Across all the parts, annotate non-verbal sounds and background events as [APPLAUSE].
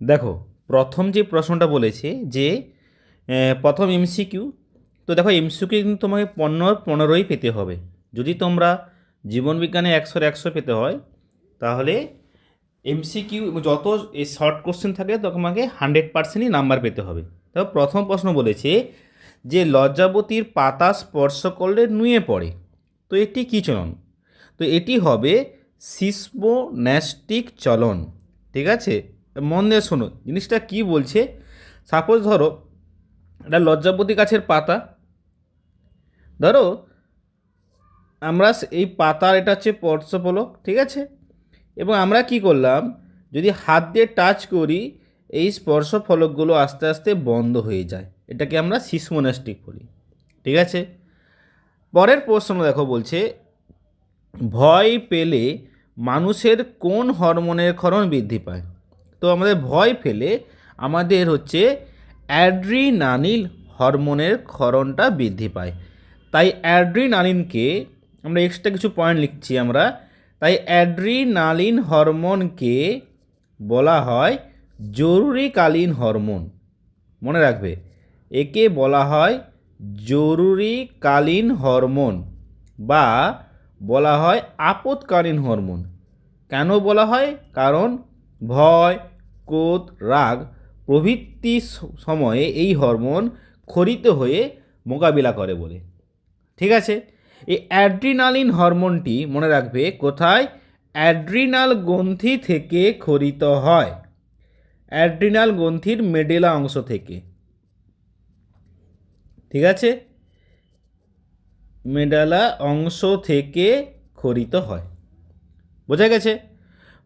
দেখো, প্রথম যে প্রশ্নটা বলেছে যে প্রথম এমসিকিউ তো দেখো এমসিকিউ কিন্তু তোমাকে পনেরো, পনেরোই পেতে হবে। যদি তোমরা জীবনবিজ্ঞানে একশোর একশো পেতে হয়, তাহলে এমসিকিউ যত শর্ট কোশ্চেন থাকে, তোমাকে হান্ড্রেড পার্সেন্টই নাম্বার পেতে হবে। দেখো প্রথম প্রশ্ন বলেছে যে, লজ্জাবতীর পাতা স্পর্শ করলে নুয়ে পড়ে। তো এটি কী চলন? তো এটি হবে সিসমোন্যাস্টিক চলন, ঠিক আছে? মন দিয়ে শোনো জিনিসটা কি বলছে? সাপোজ ধরো এটা লজ্জাপতি গাছের পাতা। ধরো, আমরা এই পাতার এটা হচ্ছে পর্শপলক ঠিক আছে? এবং আমরা কি করলাম? যদি হাত দিয়ে টাচ করি, এই স্পর্শ ফলকগুলো আস্তে আস্তে বন্ধ হয়ে যায়। এটাকে আমরা সিসমোনাস্টিক বলি, ঠিক আছে? পরের প্রশ্ন দেখো বলছে, ভয় পেলে মানুষের কোন হরমোনের ক্ষরণ বৃদ্ধি পায়? তো আমাদের ভয় ফেলে আমাদের হচ্ছে অ্যাড্রিনালিন হরমোনের ক্ষরণটা বৃদ্ধি পায়। তাই অ্যাড্রিনালিনকে আমরা এক্সট্রা কিছু পয়েন্ট লিখছি আমরা। তাই অ্যাড্রিনালিন হরমোনকে বলা হয় জরুরিকালীন হরমোন। মনে রাখবে। একে বলা হয় জরুরিকালীন হরমোন বা বলা হয় আপৎকালীন হরমোন। কেন বলা হয়? কারণ ভয় ক্রোধ, রাগ প্রভৃতি সময়ে এই হরমোন খরিত হয়ে মোকাবিলা করে বলে। ঠিক আছে? এই অ্যাড্রিনালিন হরমোনটি মনে রাখবে কোথায়? অ্যাড্রিনাল গ্রন্থি থেকে খরিত হয়। অ্যাড্রিনাল গ্রন্থির মেডেলা অংশ থেকে। ঠিক আছে? মেডালা অংশ থেকে খরিত হয়। বোঝা গেছে?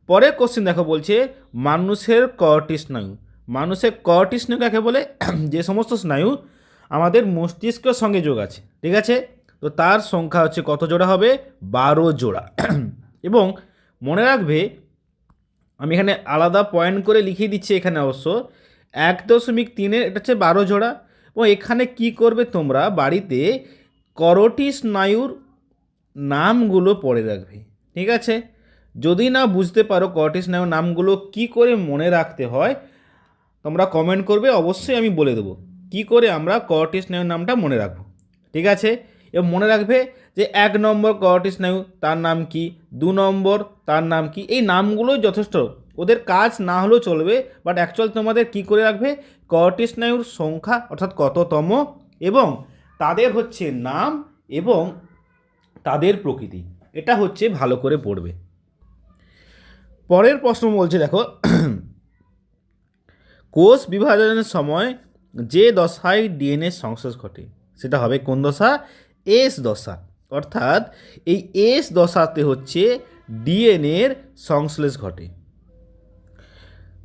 পরের কোশ্চেন দেখো বলছে, মানুষের কটি স্নায়ু। মানুষের কটি স্নায়ু কাকে বলে? [CLEARS THROAT] যে সমস্ত স্নায়ু আমাদের মস্তিষ্কের সঙ্গে যোগ আছে, ঠিক আছে? তো তার সংখ্যা হচ্ছে কত জোড়া হবে? বারো জোড়া। [CLEARS THROAT] এবং মনে রাখবে, আমি এখানে আলাদা পয়েন্ট করে লিখিয়ে দিচ্ছি এখানে অবশ্য, এক দশমিক তিনের এটা হচ্ছে বারো জোড়া। এবং এখানে কি করবে তোমরা? বাড়িতে করটি স্নায়ুর নামগুলো পড়ে রাখবে, ঠিক আছে? যদি না বুঝতে পারো করটি স্নায়ুর নামগুলো, কি করে মনে রাখতে হয়, তোমরা কমেন্ট করবে, অবশ্যই আমি বলে দেবো। কি করে আমরা করটি স্নায়ুর নামটা মনে রাখব? ঠিক আছে? এবং মনে রাখবে যে এক নম্বর করটি স্নায়ু তার নাম কি? দু নম্বর, তার নাম কি? এই নামগুলোই যথেষ্ট। ওদের কাজ না হলেও চলবে বাট অ্যাকচুয়াল তোমাদের কি করে রাখবে? করটি স্নায়ুর সংখ্যা, অর্থাৎ কততম, এবং তাদের হচ্ছে নাম এবং তাদের প্রকৃতি। এটা হচ্ছে ভালো করে পড়বে। পরের প্রশ্ন বলছে, দেখো, কোষ বিভাজনের সময় যে দশায় ডিএনএ সংশ্লেষ ঘটে, সেটা হবে কোন দশা? এস দশা। অর্থাৎ এই এস দশাতে হচ্ছে ডিএনএর সংশ্লেষ ঘটে।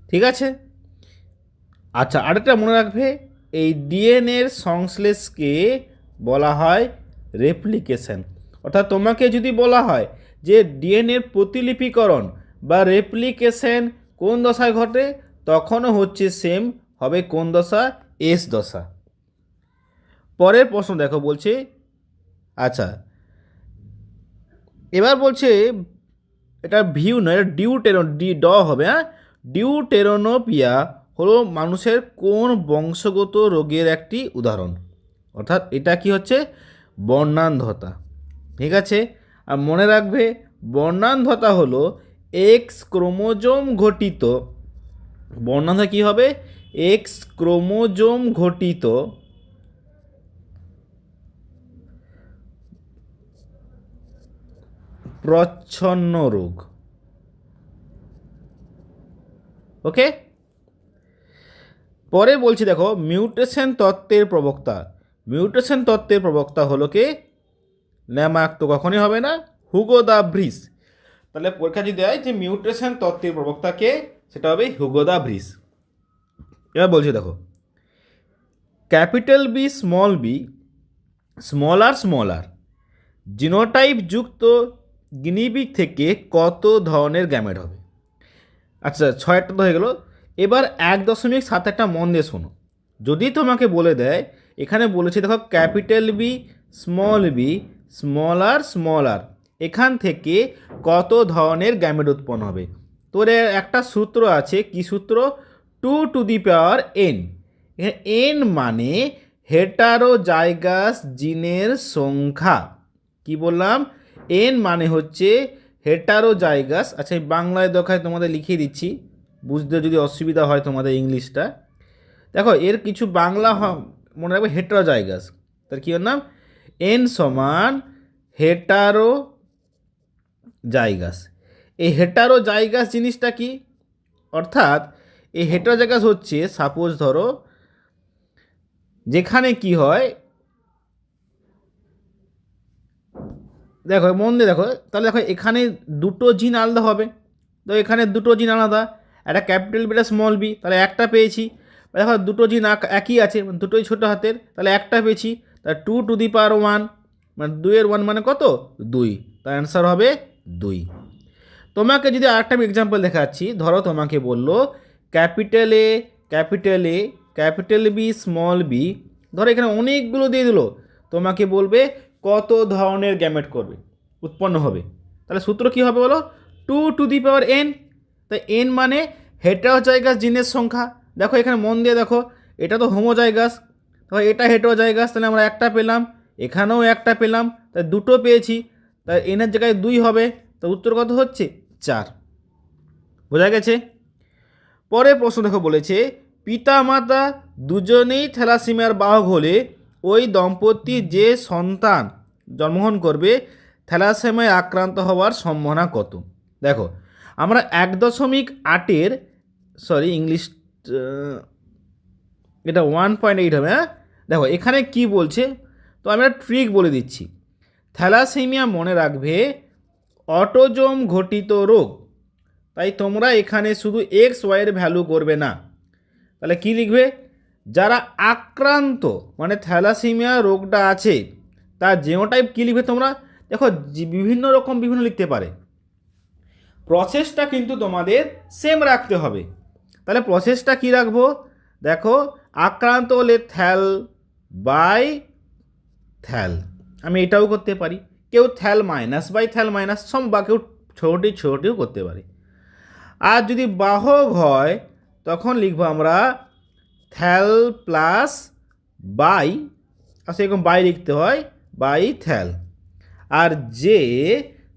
ঠিক আছে? আচ্ছা আরেকটা মনে রাখবে, এই ডিএনএর সংশ্লেষকে বলা হয় রেপ্লিকেশন। অর্থাৎ তোমাকে যদি বলা হয় যে ডিএনএর প্রতিলিপিকরণ বা রেপ্লিকেশন কোন দশায় ঘটে, তখনও হচ্ছে সেম হবে কোন দশা? এস দশা। পরের প্রশ্ন দেখো বলছে আচ্ছা এবার বলছে, এটা ভিউ নয়, এটা ডিউটেরন ডি ড হবে হ্যাঁ? ডিউটেরোনোপিয়া হলো মানুষের কোন বংশগত রোগের একটি উদাহরণ। অর্থাৎ এটা কি হচ্ছে? বর্ণান্ধতা। ঠিক আছে? আর মনে রাখবে, বর্ণান্ধতা হলো এক্স ক্রোমোজোম ঘটিত বর্ণান্ধতা কি হবে? এক্স ক্রোমোজোম ঘটিত প্রচ্ছন্ন রোগ। ওকে? পরে বলছি দেখো, মিউটেশন তত্ত্বের প্রবক্তা। মিউটেশন তত্ত্বের প্রবক্তা হলো কে? ল্যামার্ক তো কখনই হবে না। Hugo de Vries. তাহলে পরীক্ষা যদি হয় যে মিউটেশন তত্ত্বের প্রবক্তা কে সেটা হবে হুগো দা ব্রিস এবার বলছি দেখো, capital B small B small R small R genotype যুক্ত গিনিবিক থেকে কত ধরনের গ্যামেট হবে? আচ্ছা ছয়টা তো হয়ে গেল। এবার এক দশমিক সাত একটা মন দিয়ে শোনো। যদি তোমাকে বলে দেয়, এখানে বলেছে দেখো, capital B small B small R small R এখান থেকে কত ধরনের গ্যামেট উৎপন্ন হবে? তোর একটা সূত্র আছে, কি সূত্র? Two to the power N. N মানে হেটারোজাইগাস জিনের সংখ্যা। কি বললাম? এন মানে হচ্ছে হেটারোজাইগাস আচ্ছা এই বাংলায় দেখায় তোমাদের লিখিয়ে দিচ্ছি, বুঝতে যদি অসুবিধা হয় তোমাদের ইংলিশটা। দেখো, এর কিছু বাংলা মনে রাখবে হেটারোজাইগাস তার কী নাম? এন সমান হেটারো জাইগাস এই হেটারো জাইগাস জিনিসটা কি? অর্থাৎ এই হেটারো জাইগাস হচ্ছে সাপোজ ধরো, যেখানে কি হয়, দেখো, মন দিয়ে দেখো, তাহলে দেখো, এখানে দুটো জিন আলাদা হবে। তো এখানে দুটো জিন আলাদা, একটা ক্যাপিটাল বিটা স্মল বি তাহলে একটা পেয়েছি। দেখো, দুটো জিন একই আছে মানে দুটোই ছোটো হাতের, তাহলে একটা পেয়েছি। তাহলে two to the power one মানে দুইয়ের ওয়ান মানে কত? দুই। তার অ্যান্সার হবে তোমাকে যদি আরেকটা আমি এক্সাম্পল দেখাচ্ছি, ধরো তোমাকে বলল capital A capital A capital B small B ধরো এখানে অনেকগুলো দিয়ে দিলো। তোমাকে বলবে কত ধরনের গ্যামেট করবে, উৎপন্ন হবে। তাহলে সূত্র কী হবে বলো? Two to the power N তাই এন মানে হেটারোজাইগাস জিনের সংখ্যা। দেখো এখানে মন দিয়ে দেখো, এটা তো হোমো হোমোজাইগাস তো এটা হেটারোজাইগাস তাহলে আমরা একটা পেলাম, এখানেও একটা পেলাম তাই দুটো পেয়েছি। তাই এনের জায়গায় দুই হবে তো উত্তর কত হচ্ছে? চার। বোঝা গেছে? পরে প্রশ্ন দেখো বলেছে পিতা মাতা দুজনেই থ্যালাসিমিয়ার বাহক হলে ওই দম্পতি যে সন্তান জন্মগ্রহণ করবে, থ্যালাসেমিয়ায় আক্রান্ত হওয়ার সম্ভাবনা কত? দেখো, আমরা এক দশমিক আটের সরি ইংলিশ এটা ওয়ান পয়েন্ট এইট হবে হ্যাঁ? দেখো, এখানে কি বলছে? তো আমি একটা ট্রিক বলে দিচ্ছি। থ্যালাসেমিয়া মনে রাখবে, অটোজোম ঘটিত রোগ। তাই তোমরা এখানে শুধু এক্স ওয়াইয়ের ভ্যালু করবে না। তাহলে কি লিখবে? যারা আক্রান্ত মানে থ্যালাসিমিয়া রোগটা আছে, তার জিনোটাইপ কী লিখবে তোমরা? দেখো বিভিন্ন রকম বিভিন্ন লিখতে পারে। প্রসেসটা কিন্তু তোমাদের সেম রাখতে হবে। তাহলে প্রসেসটা কি রাখব? দেখো, আক্রান্ত হলে থ্যাল বাই থ্যাল। আমি এটাও করতে পারি। কেউ thal minus by thal minus সম বা কেউ ছোটি ছোটিও করতে পারি। আর যদি বাহক হয়, তখন লিখব আমরা থ্যাল প্লাস বাই আর সেরকম বাই লিখতে হয় বাই থ্যাল আর যে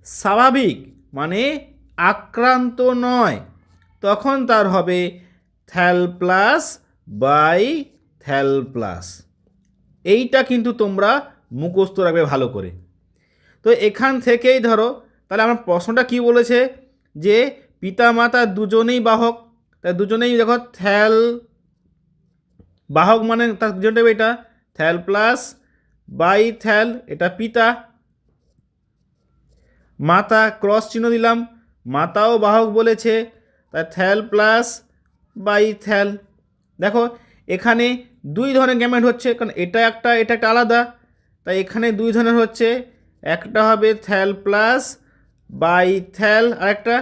স্বাভাবিক মানে আক্রান্ত নয়, তখন তার হবে thal plus by thal plus এইটা কিন্তু তোমরা মুখস্থ রাখবে ভালো করে। তো এখান থেকেই ধরো, তাহলে আমার প্রশ্নটা কি বলেছে? যে পিতা মাতা দুজনেই বাহক তাই দুজনেই দেখো থ্যাল, বাহক মানে তার দুজনটা এটা, থ্যাল প্লাস বাই থ্যাল, এটা পিতা। মাতা ক্রস চিহ্ন দিলাম, মাতাও বাহক বলেছে তাই থ্যাল প্লাস বাই থ্যাল। দেখো, এখানে দুই ধরনের গ্যামেট হচ্ছে, কারণ এটা একটা এটা একটা আলাদা। তাই এখানে দুই ধরনের হচ্ছে। একটা হবে থ্যাল প্লাস বাই থ্যাল, আরেকটা।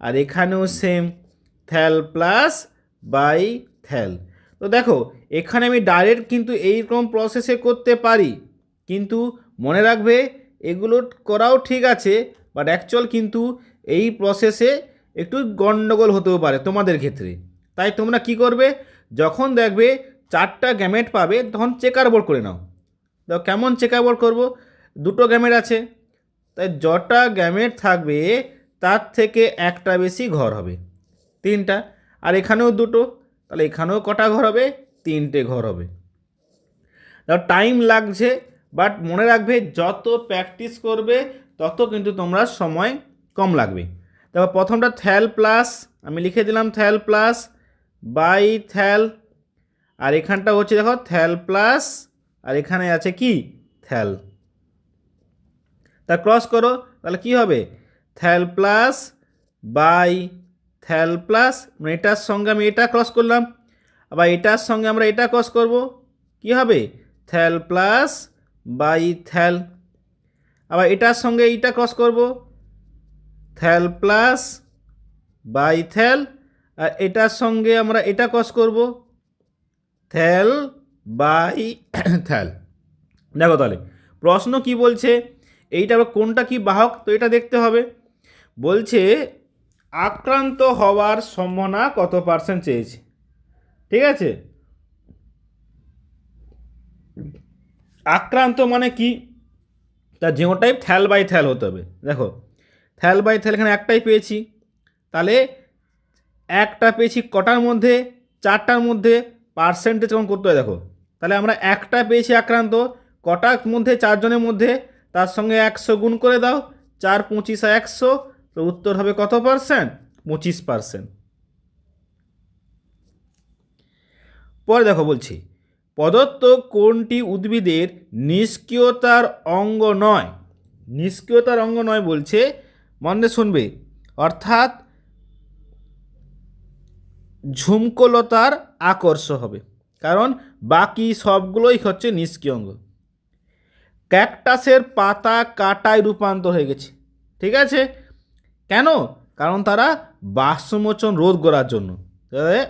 আর এখানেও same, thal plus by thal. তো দেখো, এখানে আমি ডাইরেক্ট কিন্তু এইরকম প্রসেসে করতে পারি, কিন্তু মনে রাখবে এগুলো করাও ঠিক আছে বাট অ্যাকচুয়াল কিন্তু এই প্রসেসে একটু গণ্ডগোল হতেও পারে তোমাদের ক্ষেত্রে। তাই তোমরা কি করবে? যখন দেখবে চারটা গ্যামেট পাবে, তখন চেকার বোর্ড করে নাও। তো কেমন চেক বোর্ড করব? দুটো গ্যামেট আছে। তাই যটা গ্যামেট থাকবে, তার থেকে একটা বেশি ঘর হবে। তিনটা। আর এখানেও দুটো। তাহলে এখানেও কটা ঘর হবে? তিনটে ঘর হবে। দেখো টাইম লাগছে বাট মনে রাখবে যত প্র্যাকটিস করবে, তত কিন্তু তোমরা সময় কম লাগবে। দেখো প্রথমটা থ্যাল প্লাস আমি লিখে দিলাম থ্যাল প্লাস বাই থ্যাল আর এখানটা হচ্ছে দেখো থ্যাল প্লাস আর এখানে আছে কি? থ্যাল। তা ক্রস করো, তাহলে কি হবে? Thal plus by thal plus মানে এটার সঙ্গে আমি এটা ক্রস করলাম। আবার এটার সঙ্গে আমরা এটা ক্রস করব, কি হবে? Thal plus by thal. আবার এটার সঙ্গে এইটা ক্রস করব, থ্যাল প্লাস বাই থ্যাল, আর এটার সঙ্গে আমরা এটা ক্রস করব, থ্যাল বাই, থ্যাল। দেখো তাহলে, প্রশ্ন কি বলছে? এইটা আবার কোনটা কি বাহক? তো এটা দেখতে হবে। বলছে, আক্রান্ত হওয়ার সম্ভাবনা কত পার্সেন্ট চেয়েছে? ঠিক আছে? আক্রান্ত মানে কি? তার জিনোটাইপ থ্যাল বাই থ্যাল হতে হবে। দেখো, থ্যাল বাই থ্যাল এখানে একটাই পেয়েছি। তাহলে একটা পেয়েছি কটার মধ্যে? চারটার মধ্যে পার্সেন্টেজ কেমন করতে হয়? দেখো তাহলে আমরা একটা পেয়েছি আক্রান্ত কটার মধ্যে, চারজনের মধ্যে? তার সঙ্গে একশো গুণ করে দাও, চার পঁচিশ আর একশো, তো উত্তর হবে কত পার্সেন্ট পঁচিশ পার্সেন্ট পরে দেখো বলছি, প্রদত্ত কোনটি উদ্ভিদের নিষ্ক্রিয়তার অঙ্গ নয়? নিষ্ক্রিয়তার অঙ্গ নয় বলছে, মনে শুনবে, অর্থাৎ ঝুমকলতার আকর্ষ হবে। কারণ বাকি সবগুলোই হচ্ছে নিষ্ক্রিয় অঙ্গ। ক্যাকটাসের পাতা কাটায় রূপান্তর হয়ে গেছে। ঠিক আছে? কেন? কারণ তারা বাষ্পমোচন রোধ করার জন্য।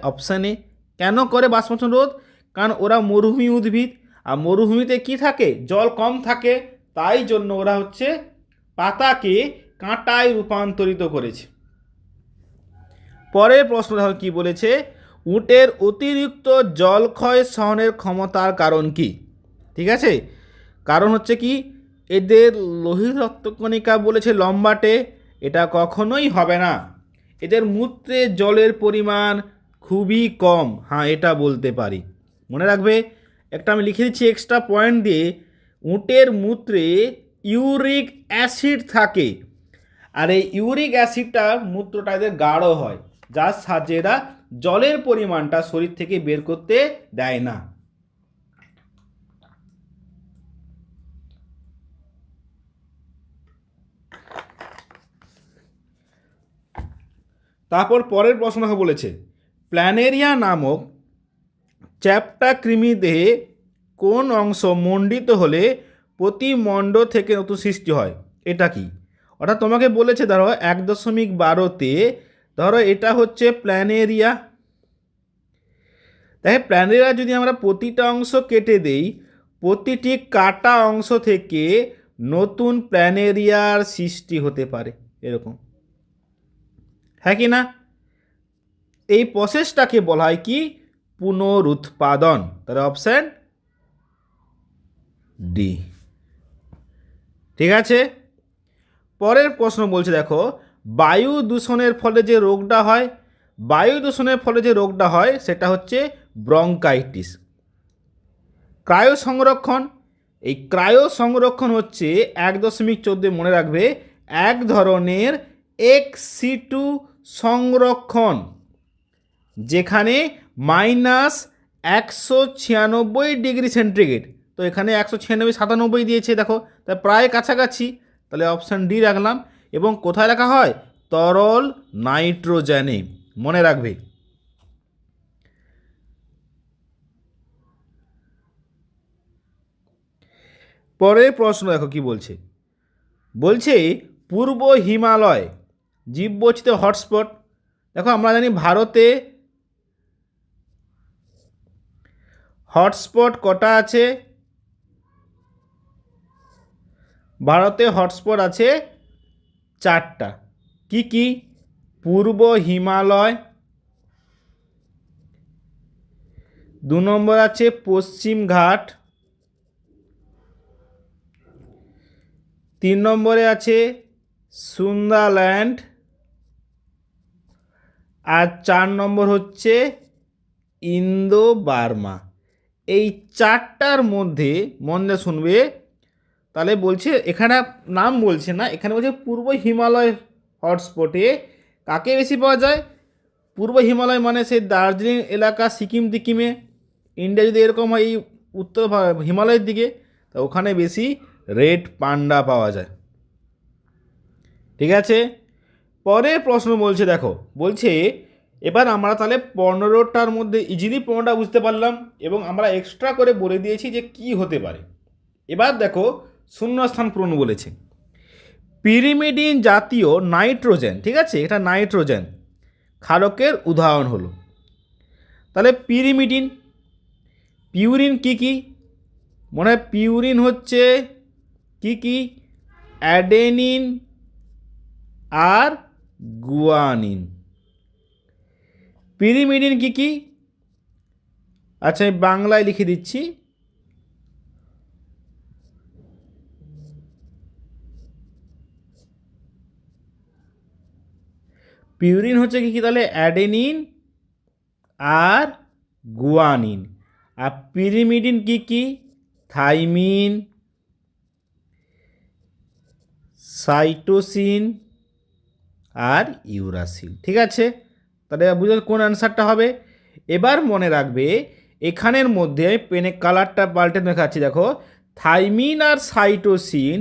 অপশান কেন করে বাষ্পমোচন রোধ? কারণ ওরা মরুভূমি উদ্ভিদ। আর মরুভূমিতে কি থাকে? জল কম থাকে। তাই জন্য ওরা হচ্ছে পাতাকে কাঁটায় রূপান্তরিত করেছে। পরের প্রশ্ন দেখো কি বলেছে? উটের অতিরিক্ত জলক্ষয় সহনের ক্ষমতার কারণ কি? ঠিক আছে? কারণ হচ্ছে কি, এদের লোহিত রক্তকণিকা বলেছে লম্বাটে, এটা কখনোই হবে না। এদের মূত্রে জলের পরিমাণ খুবই কম। হ্যাঁ এটা বলতে পারি। মনে রাখবে, একটা আমি লিখে দিচ্ছি এক্সট্রা পয়েন্ট দিয়ে, উটের মূত্রে ইউরিক অ্যাসিড থাকে। আর এই ইউরিক অ্যাসিডটা মূত্রটা এদের গাঢ় হয়, যার সাহায্যে এরা জলের পরিমাণটা শরীর থেকে বের করতে দেয় না। তারপর পরের প্রশ্নটা বলেছে, প্ল্যানেরিয়া নামক চ্যাপ্টা কৃমি দেহে কোন অংশ মণ্ডিত হলে প্রতি মণ্ড থেকে নতুন সৃষ্টি হয়? এটা কি? অর্থাৎ তোমাকে বলেছে, ধরো এক দশমিক বারোতে ধরো এটা হচ্ছে প্ল্যানেরিয়া দেখে প্ল্যানেরিয়া যদি আমরা প্রতিটা অংশ কেটে দেই, প্রতিটি কাটা অংশ থেকে নতুন প্ল্যানেরিয়ার সৃষ্টি হতে পারে, এরকম। হ্যাঁ কি না? এই প্রসেসটাকে বলা হয় কি? পুনরুৎপাদন। তাহলে অপশান ডি ঠিক আছে? পরের প্রশ্ন বলছে, দেখো বায়ু দূষণের ফলে যে রোগটা হয়, বায়ু দূষণের ফলে যে রোগটা হয়, সেটা হচ্ছে ব্রঙ্কাইটিস। ক্রায়ো সংরক্ষণ এই ক্রায়ো সংরক্ষণ হচ্ছে এক দশমিক চোদ্দ মনে রাখবে, এক ধরনের এক্সি টু সংরক্ষণ, যেখানে মাইনাস একশো ছিয়ানব্বই ডিগ্রি সেন্টিগ্রেড। তো এখানে একশো ছিয়ানব্বই সাতানব্বই দিয়েছে, দেখো, তা প্রায় কাছাকাছি। তাহলে অপশান ডি রাখলাম। এবং কোথায় রাখা হয়? তরল নাইট্রোজেনে। মনে রাখবে। পরের প্রশ্ন দেখো কি বলছে। বলছে, পূর্ব হিমালয়, জীববৈচিত্র্য হটস্পট। দেখো, আমরা জানি ভারতে হটস্পট কটা আছে? ভারতে হটস্পট আছে চারটা। কি কি? পূর্ব হিমালয়। দু নম্বর আছে পশ্চিম ঘাট। তিন নম্বরে আছে সুন্দাল্যান্ড আর চার নম্বর হচ্ছে ইন্দো বার্মা। এই চারটার মধ্যে মন দিয়ে শুনবে তাহলে বলছে, এখানে নাম বলছে না, এখানে বলছে পূর্ব হিমালয় হটস্পটে কাকে বেশি পাওয়া যায়? পূর্ব হিমালয় মানে সেই দার্জিলিং এলাকা সিকিম দিকিমে। ইন্ডিয়া যদি এরকম হয়, এই উত্তর হিমালয়ের দিকে, তা ওখানে বেশি রেড পান্ডা পাওয়া যায়। ঠিক আছে? পরের প্রশ্ন বলছে, দেখো, বলছে, এবার আমরা তাহলে পনেরোটার মধ্যে ইজিলি পনেরোটা বুঝতে পারলাম এবং আমরা এক্সট্রা করে বলে দিয়েছি যে কি হতে পারে। এবার দেখো শূন্যস্থান পূরণ বলেছে। পিরিমিডিন জাতীয় নাইট্রোজেন, ঠিক আছে? এটা নাইট্রোজেন। ক্ষারকের উদাহরণ হলো। তাহলে পিরিমিডিন, পিউরিন কি কি? মনে হয় পিউরিন হচ্ছে কি কি? অ্যাডেনিন আর গুয়ানিন। পিরিমিডিন কি কি? আচ্ছা আমি বাংলায় লিখে দিচ্ছি। পিউরিন হচ্ছে কি কি তাহলে? অ্যাডেনিন আর গুয়ানিন আর পিরিমিডিন কি কি? থাইমিন সাইটোসিন আর ইউরাসিন ঠিক আছে? তাহলে বুঝলে কোন অ্যান্সারটা হবে। এবার মনে রাখবে, এখানের মধ্যে আমি পেনে কালারটা পাল্টে দেখাচ্ছি। দেখো থাইমিন আর সাইটোসিন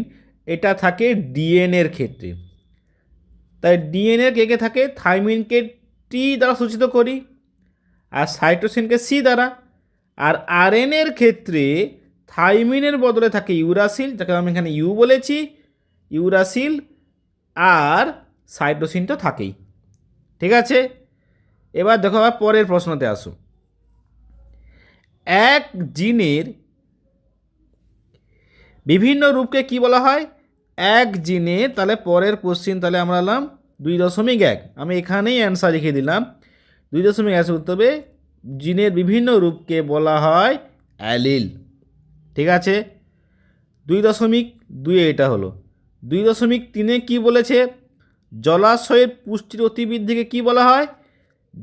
এটা থাকে ডিএনএর ক্ষেত্রে। তাই ডিএনএ কে কে থাকে? থাইমিনকে টি দ্বারা সূচিত করি, আর সাইটোসিনকে সি দ্বারা। আর আরএনএর ক্ষেত্রে থাইমিনের বদলে থাকে ইউরাসিল, যাকে আমি এখানে ইউ বলেছি, ইউরাসিল আর সাইটোসিন তো থাকেই। ঠিক আছে? এবার দেখো আবার পরের প্রশ্নতে আসো। এক জিনের বিভিন্ন রূপকে কি বলা হয়? এক জিনে, তাহলে পরের কোশ্চিন তাহলে আমরা এলাম দুই দশমিক এক। আমি এখানেই অ্যান্সার লিখে দিলাম। দুই দশমিক এক উত্তর জিনের বিভিন্ন রূপকে বলা হয় অ্যালিল। ঠিক আছে? দুই দশমিক দুই এটা হলো। দুই দশমিক তিনে কি বলেছে? জলাশয়ের পুষ্টির অতিবৃদ্ধিকে কি বলা হয়?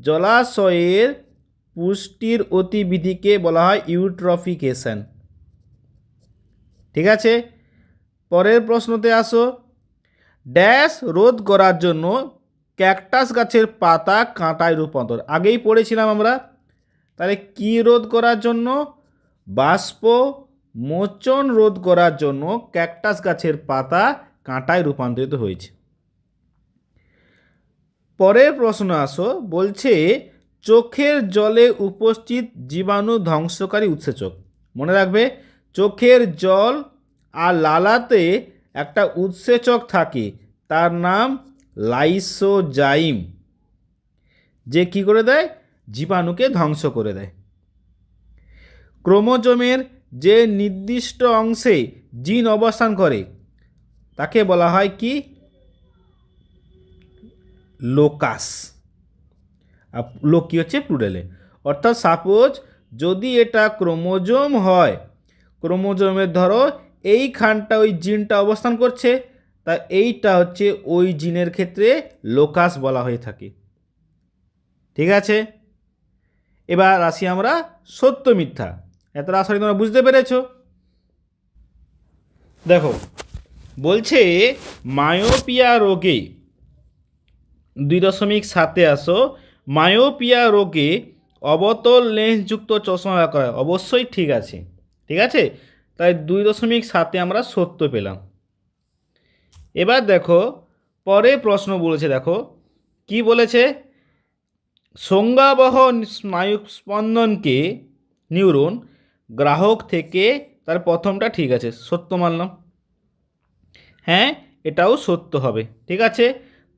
জলাশয়ের পুষ্টির অতিবিধিকে বলা হয় ইউট্রফিকেশন। ঠিক আছে? পরের প্রশ্নতে আসো। ড্যাশ রোধ করার জন্য ক্যাকটাস গাছের পাতা কাঁটায় রূপান্তর। আগেই পড়েছিলাম আমরা। তাহলে কি রোধ করার জন্য? বাষ্প মোচন রোধ করার জন্য ক্যাকটাস গাছের পাতা কাঁটায় রূপান্তরিত হয়েছে। পরের প্রশ্ন আসো। বলছে, চোখের জলে উপস্থিত জীবাণু ধ্বংসকারী উৎসেচক। মনে রাখবে, চোখের জল লালাতে একটা উৎসেচক থাকে। তার নাম লাইসোজাইম, যে কি করে দেয়? জীবাণুকে ধ্বংস করে দেয়। ক্রোমোজোমের যে নির্দিষ্ট অংশে জিন অবস্থান করে, তাকে বলা হয় কি? লোকাস। আর লোক হচ্ছে প্লুরালে অর্থাৎ সাপোজ যদি এটা ক্রোমোজোম হয়, ক্রোমোজোমের ধরো এইখানটা ওই জিনটা অবস্থান করছে, তা এইটা হচ্ছে ওই জিনের ক্ষেত্রে লোকাস বলা হয়ে থাকে। ঠিক আছে? এবার আসি আমরা সত্য মিথ্যা। এতটা আসলে তোমরা বুঝতে পেরেছ। দেখো, বলছে মায়োপিয়া রোগে দুই দশমিক সাতে আসো, মায়োপিয়া রোগে অবতল লেন্সযুক্ত চশমা ব্যবহার করা। অবশ্যই ঠিক আছে। ঠিক আছে? তাই দুই দশমিক সাতে আমরা সত্য পেলাম। এবার দেখো, পরে প্রশ্ন বলেছে, দেখো, কি বলেছে? সংজ্ঞাবহ স্নায়ু স্পন্দনকে নিউরন গ্রাহক থেকে, তার প্রথমটা ঠিক আছে, সত্য মানলাম। হ্যাঁ এটাও সত্য হবে, ঠিক আছে?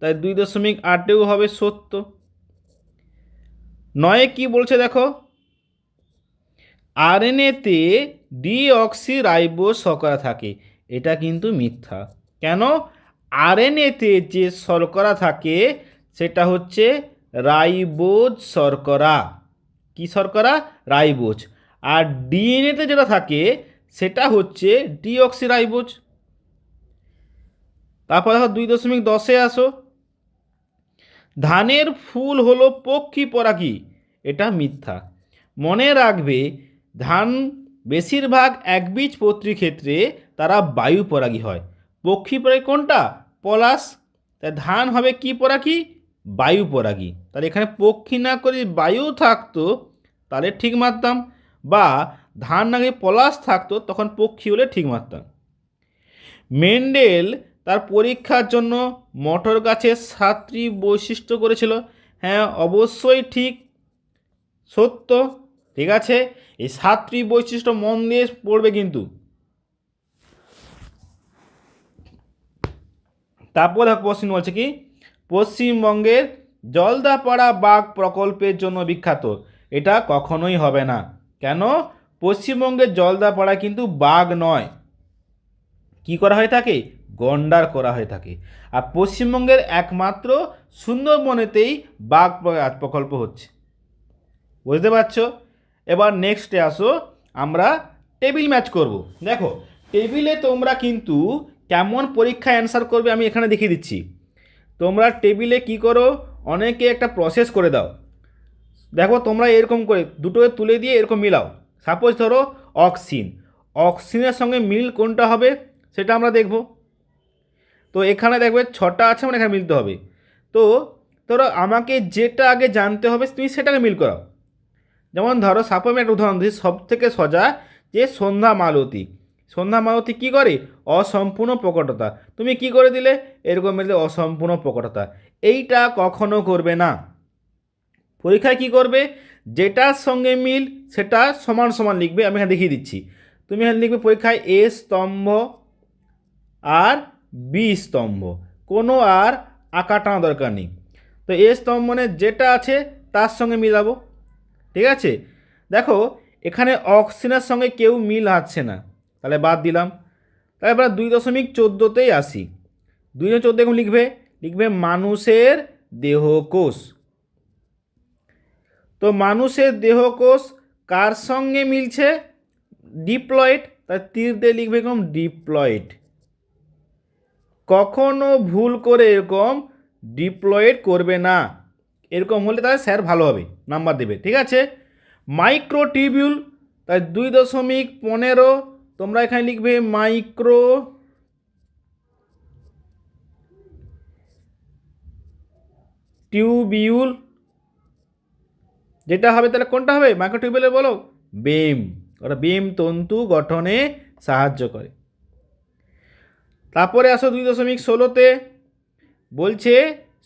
তাই দুই দশমিক আটেও হবে সত্য। নয়ে কি বলছে, দেখো? আরএনএতে ডিঅক্সি রাইবোজ শর্করা থাকে। এটা কিন্তু মিথ্যা। কেন? আরএনএতে যে শর্করা থাকে, সেটা হচ্ছে রাইবোজ শর্করা কি শর্করা? রাইবোজ। আর ডিএনএতে যেটা থাকে, সেটা হচ্ছে ডিঅক্সি রাইবোজ তারপর দেখো, দুই দশমিক দশে আসো। ধানের ফুল হলো পক্ষী পরাগী এটা মিথ্যা। মনে রাখবে ধান বেশিরভাগ একবীজপত্রী ক্ষেত্রে তারা বায়ু পরাগী হয়। পক্ষী পরাগী কোনটা? পলাশ। তাই ধান হবে কি পরাগী? বায়ু পরাগী। তাহলে এখানে পক্ষী না করে বায়ু থাকতো, তাহলে ঠিক মারতাম। বা ধান আগে পলাশ থাকতো, তখন পক্ষী হলে ঠিক মারতাম। মেন্ডেল তার পরীক্ষার জন্য মটর গাছের সাতটি বৈশিষ্ট্য করেছিল। হ্যাঁ অবশ্যই ঠিক। সত্য। ঠিক আছে? এই সাতটি বৈশিষ্ট্য মন দিয়ে পড়বে কিন্তু। তারপর দেখো প্রশ্ন বলছে কি, পশ্চিমবঙ্গের জলদাপাড়া বাঘ প্রকল্পের জন্য বিখ্যাত। এটা কখনোই হবে না। কেন? পশ্চিমবঙ্গের জলদাপাড়া কিন্তু বাঘ নয়। কি করা হয়ে থাকে? গন্ডার করা হয়ে থাকে। আর পশ্চিমবঙ্গের একমাত্র সুন্দরবনেতেই বাঘ প্রকল্প হচ্ছে। বুঝতে পারছ? এবার নেক্সটে আসো, আমরা টেবিল ম্যাচ করব। দেখো টেবিলে তোমরা কিন্তু কেমন পরীক্ষায় অ্যান্সার করবে আমি এখানে দেখিয়ে দিচ্ছি। তোমরা টেবিলে কি করো, অনেকে একটা প্রসেস করে দাও। দেখো, তোমরা এরকম করে দুটো তুলে দিয়ে এরকম মিলাও। সাপোজ ধরো অক্সিন অক্সিনের সঙ্গে মিল কোনটা হবে, সেটা আমরা দেখব। তো এখানে দেখবে ছটা আছে মানে এখানে মিলতে হবে। তো ধরো, আমাকে যেটা আগে জানতে হবে, তুমি সেটাকে মিল করাও। যেমন ধরো, সাপোজ একটা উদাহরণ দিই সব থেকে সজা যে সন্ধ্যা মালতী। সন্ধ্যা মালতী কী করে? অসম্পূর্ণ প্রকটতা। তুমি কি করে দিলে? এরকম মিললে অসম্পূর্ণ প্রকটতা। এইটা কখনো করবে না। পরীক্ষায় কি করবে? যেটার সঙ্গে মিল, সেটা সমান সমান লিখবে। আমি এখানে দেখিয়ে দিচ্ছি। তুমি এখানে লিখবে পরীক্ষায় এ স্তম্ভ আর বি স্তম্ভ। কোনো আর আঁকা টানা দরকার নেই। তো এ স্তম্ভ মানে যেটা আছে, তার সঙ্গে মিলাবো। ঠিক আছে? দেখো, এখানে অক্সিজেনের সঙ্গে কেউ মিল হচ্ছে না। তাহলে বাদ দিলাম। তাহলে এবার দুই দশমিক চোদ্দোতেই আসি। দুই দশমিক চোদ্দ এখন লিখবে? লিখবে মানুষের দেহকোষ। তো মানুষের দেহকোষ কার সঙ্গে মিলছে? ডিপ্লয়েড। তার তীর দিয়ে লিখবে এরকম ডিপ্লয়েড। কখনো ভুল করে এরকম ডিপ্লয়েড করবে না। এরকম হলে তাহলে স্যার ভালো হবে, নাম্বার দেবে, ঠিক আছে? মাইক্রোটিবিউল তাই দুই দশমিক পনেরো, তোমরা এখানে লিখবে মাইক্রো টিউবিউল, যেটা হবে তাহলে কোনটা হবে? মাইক্রোটিউবেলের বলো, বেম, ওটা বেম তন্তু গঠনে সাহায্য করে। তারপরে আসো দুই দশমিক ষোলোতে, বলছে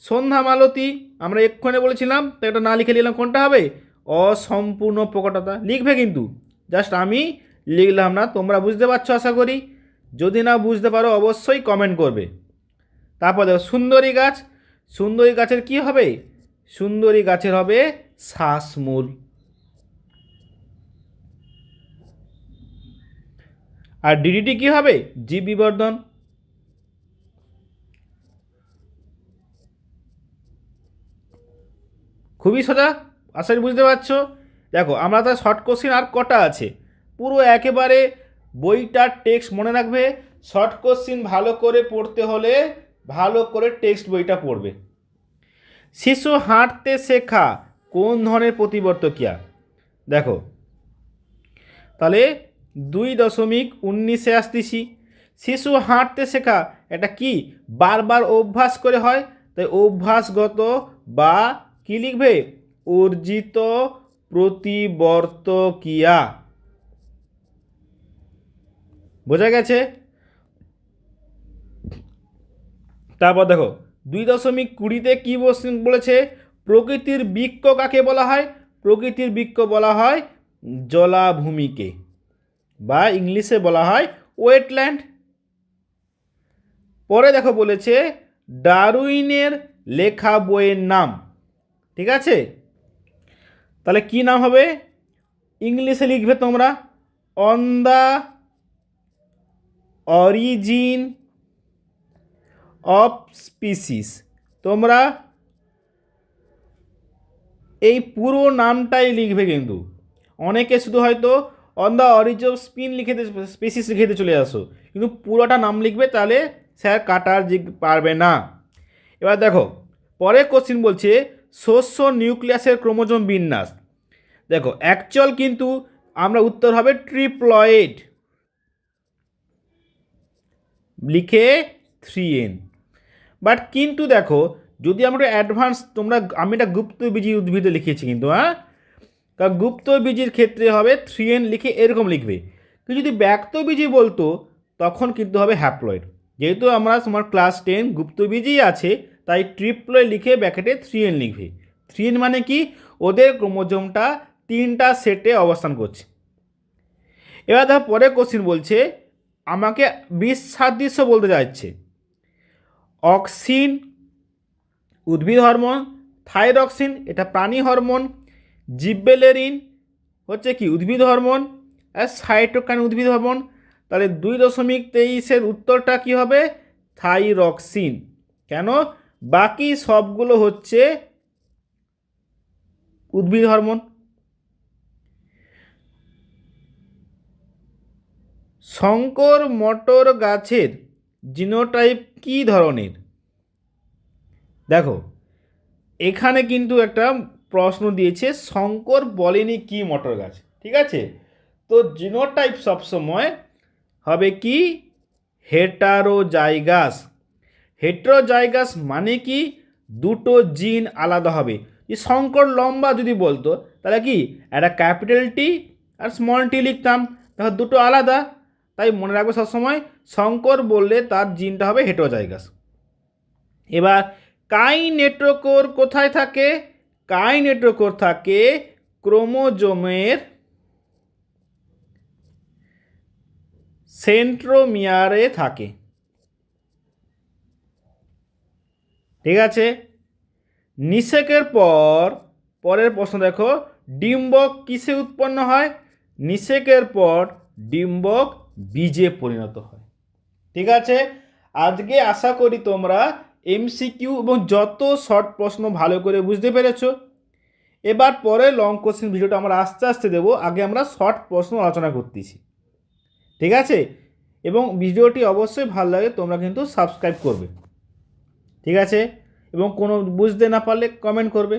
সন্ধ্যা মালতী, আমরা এক্ষণে বলেছিলাম তো এটা না লিখে নিলাম কোনটা হবে? অসম্পূর্ণ প্রকটতা। লিখবে কিন্তু। জাস্ট আমি লিখলাম না, তোমরা বুঝতে পারছ আশা করি? যদি না বুঝতে পারো, অবশ্যই কমেন্ট করবে। তারপর দেখো, সুন্দরী গাছ। সুন্দরী গাছের কি হবে? সুন্দরী গাছের হবে শ্বাসমূল। আর ডিডিটি কি হবে? জীব বিবর্ধন খুবই সোজা, আশা করি বুঝতে পারছ। দেখো, আমরা তো শর্ট কোশ্চিন আর কটা আছে? পুরো একেবারে বইটার টেক্সট মনে রাখবে। শর্ট কোশ্চিন ভালো করে পড়তে হলে ভালো করে টেক্সট বইটা পড়বে। শিশু হাঁটতে শেখা কোন ধরনের প্রতিবর্তকিয়া দেখো, তাহলে দুই দশমিক উনিশে আসতেছি। শিশু হাঁটতে শেখা এটা কি? বারবার অভ্যাস করে হয়? তাই অভ্যাসগত বা কি লিখবে? অর্জিত প্রতিবর্তকিয়া। বোঝা গেছে? তারপর দেখো, দুই দশমিক কুড়িতে কী বলেছে? প্রকৃতির বৃক্ষ কাকে বলা হয়? প্রকৃতির বৃক্ষ বলা হয় জলাভূমিকে, বা ইংলিশে বলা হয় ওয়েটল্যান্ড। পরে দেখো বলেছে ডারুইনের লেখা বইয়ের নাম। ঠিক আছে? তাহলে কি নাম হবে? ইংলিশে লিখবে তোমরা on the origin of species তোমরা এই পুরো নামটাই লিখবে কিন্তু। অনেকে শুধু হয়তো on the origin of spin লিখে স্পিসিস লিখে চলে আসো। কিন্তু পুরোটা নাম লিখবে তাহলে স্যার কাটার পারবে না। এবার দেখো, পরের কোশ্চিন বলছে শস্য নিউক্লিয়াসের ক্রোমোজোম বিন্যাস। দেখো অ্যাকচুয়াল কিন্তু আমরা উত্তর হবে ট্রিপ্লয়েড। লিখে থ্রি এন বাট কিন্তু দেখো, যদি আমরা অ্যাডভান্স তোমরা, আমি এটা গুপ্তবীজি উদ্ভিদে লিখেছি কিন্তু হ্যাঁ? কারণ গুপ্তবীজির ক্ষেত্রে হবে থ্রি এন লিখে এরকম লিখবে। কিন্তু যদি ব্যক্তবীজি বলতো, তখন কিন্তু হবে হ্যাপ্লয়েড যেহেতু আমরা তোমার ক্লাস টেন গুপ্তবীজি আছে তাই ট্রিপ্লয় লিখে ব্যাকেটে থ্রি এন লিখবে। থ্রি এন মানে কি? ওদের ক্রোমোজোমটা তিনটা সেটে অবস্থান করছে। এবার দেখো পরে কোশ্চিন বলছে, আমাকে বিষ সাদৃশ্য বলতে যাচ্ছে অক্সিন, উদ্ভিদ হরমোন থাইরক্সিন এটা প্রাণী হরমোন, জিব্বেলেরিন, হচ্ছে কি? উদ্ভিদ হরমোন, আর সাইটোকাইন উদ্ভিদ হরমোন। তাহলে দুই দশমিক তেইশের উত্তরটা কি হবে? থাইরক্সিন কেন? বাকি সবগুলো হচ্ছে উদ্ভিদ হরমোন, শঙ্কর মটর গাছের জিনোটাইপ কি ধরনের? দেখো, এখানে কিন্তু একটা প্রশ্ন দিয়েছে, শঙ্কর বলেনি কি মটর গাছ, ঠিক আছে? তো জিনোটাইপ সবসময় হবে কি? হেটারো জায়গাস হেটারোজাইগাস মানে কি? দুটো জিন আলাদা হবে। যে শঙ্কর লম্বা যদি বলতো, তাহলে কি? একটা ক্যাপিটাল টি আর স্মল টি লিখতাম। দেখো দুটো আলাদা। তাই মনে রাখবে সবসময় শঙ্কর বললে তার জিনটা হবে হেটারোজাইগাস এবার কাইনেট্রোকোর কোথায় থাকে? কাইনেট্রোকোর থাকে ক্রোমোজোমের সেন্ট্রোমিয়ারে থাকে। ঠিক আছে? নিষেকের পর, পরের প্রশ্ন দেখো ডিম্বক কিসে উৎপন্ন হয়? নিষেকের পর ডিম্বক বীজে পরিণত হয়। ঠিক আছে? আজকে আশা করি তোমরা এমসিকিউ এবং যত শর্ট প্রশ্ন ভালো করে বুঝতে পেরেছ। এবার পরে লং কোশ্চেন ভিডিওটা আমরা আস্তে আস্তে দেবো, আগে আমরা শর্ট প্রশ্ন আলোচনা করতেছি। ঠিক আছে? এবং ভিডিওটি অবশ্যই ভালো লাগে, তোমরা কিন্তু সাবস্ক্রাইব করবে। ঠিক আছে? এবং কোনো বুঝতে না পারলে কমেন্ট করবে।